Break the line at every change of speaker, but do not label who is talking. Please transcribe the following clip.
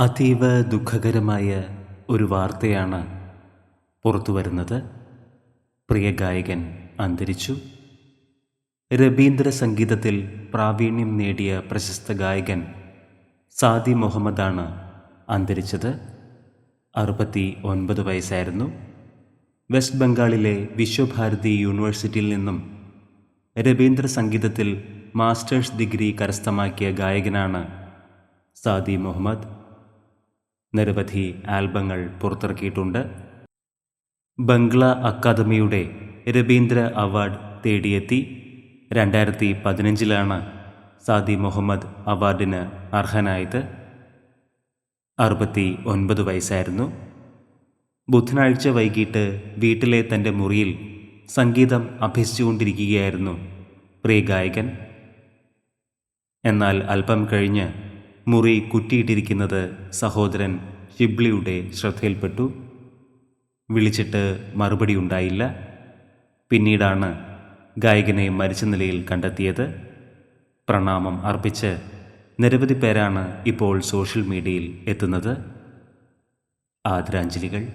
അതീവ ദുഃഖകരമായ ഒരു വാർത്തയാണ് പുറത്തു വരുന്നത്. പ്രിയ ഗായകൻ അന്തരിച്ചു. രവീന്ദ്ര സംഗീതത്തിൽ പ്രാവീണ്യം നേടിയ പ്രശസ്ത ഗായകൻ സാദി മുഹമ്മദാണ് അന്തരിച്ചത്. അറുപത്തി ഒൻപത് വയസ്സായിരുന്നു. വെസ്റ്റ് ബംഗാളിലെ വിശ്വഭാരതി യൂണിവേഴ്സിറ്റിയിൽ നിന്നും രവീന്ദ്ര സംഗീതത്തിൽ മാസ്റ്റേഴ്സ് ഡിഗ്രി കരസ്ഥമാക്കിയ ഗായകനാണ് സാദി മുഹമ്മദ്. നിരവധി ആൽബങ്ങൾ പുറത്തിറക്കിയിട്ടുണ്ട്. ബംഗ്ല അക്കാദമിയുടെ രബീന്ദ്ര അവാർഡ് തേടിയെത്തി. രണ്ടായിരത്തി പതിനഞ്ചിലാണ് സാദി മുഹമ്മദ് അവാർഡിന് അർഹനായത്. അറുപത്തി ഒൻപത് വയസ്സായിരുന്നു. ബുധനാഴ്ച വൈകിട്ട് വീട്ടിലെ തന്റെ മുറിയിൽ സംഗീതം അഭ്യസിച്ചുകൊണ്ടിരിക്കുകയായിരുന്നു പ്രിയ ഗായകൻ എന്നാൽ അല്പം കഴിഞ്ഞ് മുറി കുറ്റിയിട്ടിരിക്കുന്നത് സഹോദരൻ ഷിബ്ലിയുടെ ശ്രദ്ധയിൽപ്പെട്ടു. വിളിച്ചിട്ട് മറുപടി ഉണ്ടായില്ല. പിന്നീടാണ് ഗായകനെ മരിച്ച നിലയിൽ കണ്ടെത്തിയത്. പ്രണാമം അർപ്പിച്ച് നിരവധി പേരാണ് ഇപ്പോൾ സോഷ്യൽ മീഡിയയിൽ എത്തുന്നത്. ആദരാഞ്ജലികൾ.